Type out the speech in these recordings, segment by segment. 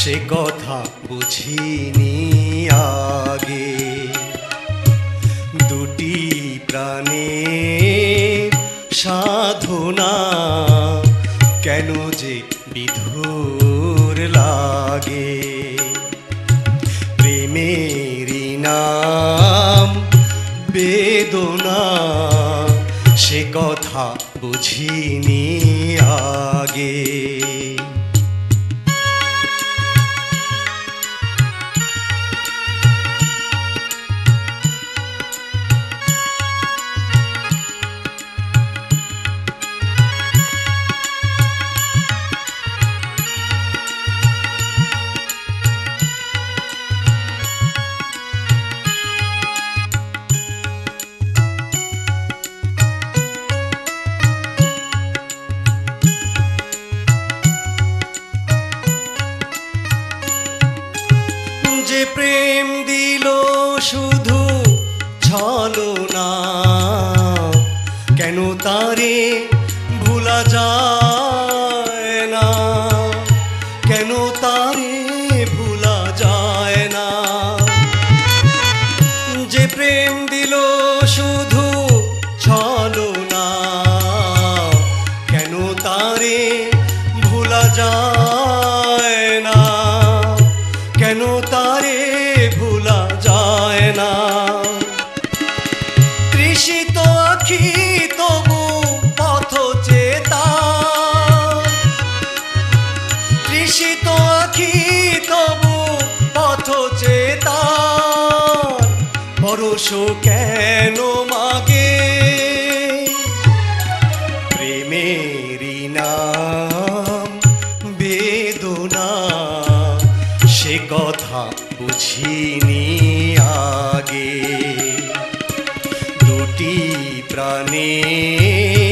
সে কথা বুঝিনি আগে। দুটি প্রাণে সাধনা কেন যে বিধুর লাগে। প্রেমেরই নাম বেদনা, সে কথা বুঝিনি যে প্রেম দিল শুধু ছলো না। কেন তারে ভোলা যায় না? কেন তারে ভোলা যায় না? যে প্রেম দিল শুধু ছলো না। কেন তারে ভোলা যায় তৃষিত আখি, তবু পথ চেতা পরশ কেন মাগে? প্রেমেরই নাম বেদনা, সে কথা বুঝিনি আগে। দুটি প্রাণের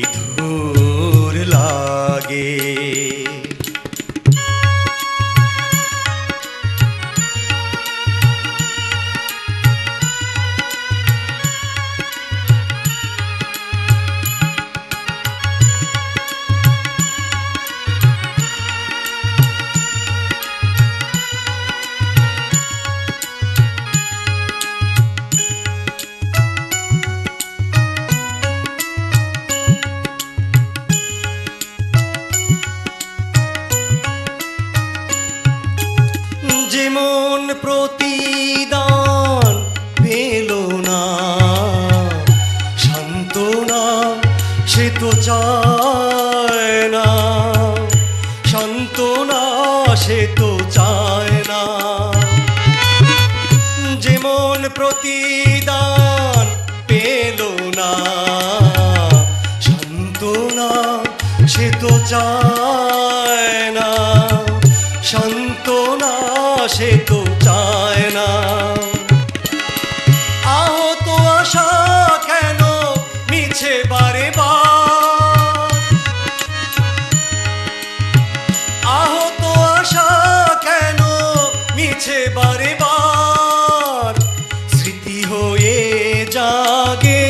যে চায় না। সান্ত্বনা সে তো চায় না। যেমন প্রতিদান পেল না, সান্ত্বনা সে তো চায় না। সান্ত্বনা সে তো চায় না। আহত আশা কেন মিছে বারে বার? মিছে বারে বার স্মৃতি হয়ে জাগে।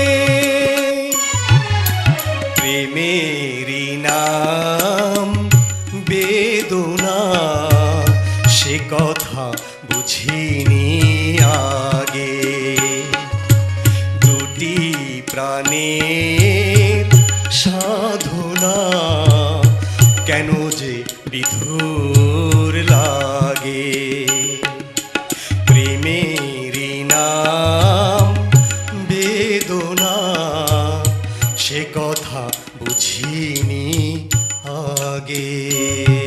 সে কথা আগে। দুটি প্রাণের সাধনা, কেন যে বিধুর লাগে। বেদনা সে কথা বুঝিনি আগে।